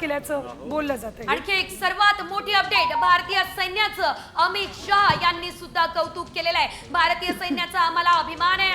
केल्याचं बोललं जात आणखी एक सर्वात मोठी अपडेट भारतीय सैन्याचं अमित शहा यांनी सुद्धा कौतुक केलेलं आहे. भारतीय सैन्याचा आम्हाला अभिमान आहे.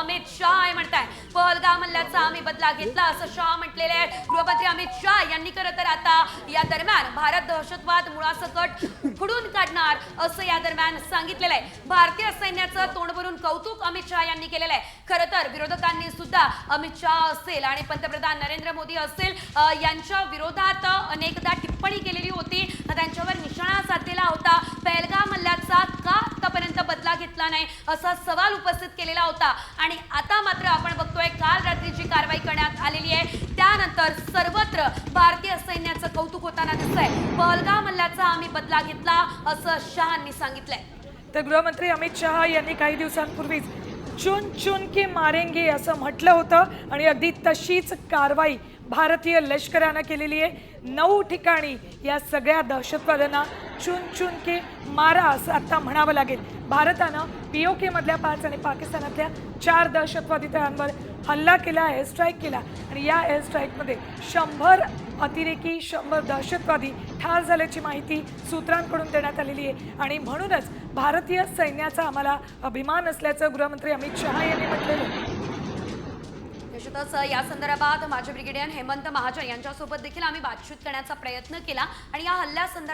अमित शहा म्हणताय पहलगाम हल्ल्याचा आम्ही बदला घेतला असं शहा म्हटलेले आहे गृहमंत्री अमित शहा यांनी खरं तर आता या दरम्यान भारत दहशतवाद मुळासकट उखडून काढणार असं या दरम्यान सांगितलेलं आहे. भारतीय सैन्याचं तोंड भरून कौतुक अमित शहा यांनी केलेलं आहे. खरं तर विरोधकांनी सुद्धा अमित शहा असेल आणि पंतप्रधान नरेंद्र मोदी असेल यांच्या विरोधात अनेकदा टिप्पणी केलेली होती त्यांच्यावर निशाणा साधलेला होता पहलगाम हल्ल्याचा का आतापर्यंत बदला घेतला नाही असा सवाल उपस्थित केलेला होता. आणि आता मात्र आपण बघतोय काल रात्रीची कारवाई करण्यात आलेली आहे त्यानंतर सर्वत्र भारतीय सैन्याचं कौतुक होताना दिसतंय. पहलगाम हल्ल्याचा आम्ही बदला घेतला असं शहांनी सांगितलंय. तर गृहमंत्री अमित शहा यांनी काही दिवसांपूर्वीच चुन चुन के मारेंगे असं म्हटलं होतं. आणि अगदी तशीच कारवाई भारतीय लष्करानं केलेली आहे. नऊ ठिकाणी या सगळ्या दहशतवाद्यांना चुन चुन के मारा असं आत्ता म्हणावं लागेल. भारतानं पी ओ केमधल्या पाच आणि पाकिस्तानातल्या चार दहशतवादी तळांवर हल्ला केला एअर स्ट्राईक केला. आणि या एअर स्ट्राईकमध्ये शंभर अतिरेकी शंभर दहशतवादी ठार झाल्याची माहिती सूत्रांकडून देण्यात आलेली आहे. आणि म्हणूनच भारतीय सैन्याचा आम्हाला अभिमान असल्याचं गृहमंत्री अमित शहा यांनी म्हटलेलं आहे. निश्चितच या संदर्भात माझे ब्रिगेडियन हेमंत महाजन यांच्यासोबत देखील आम्ही बातचीत करण्याचा प्रयत्न केला. आणि या हल्ल्यासंदर्भात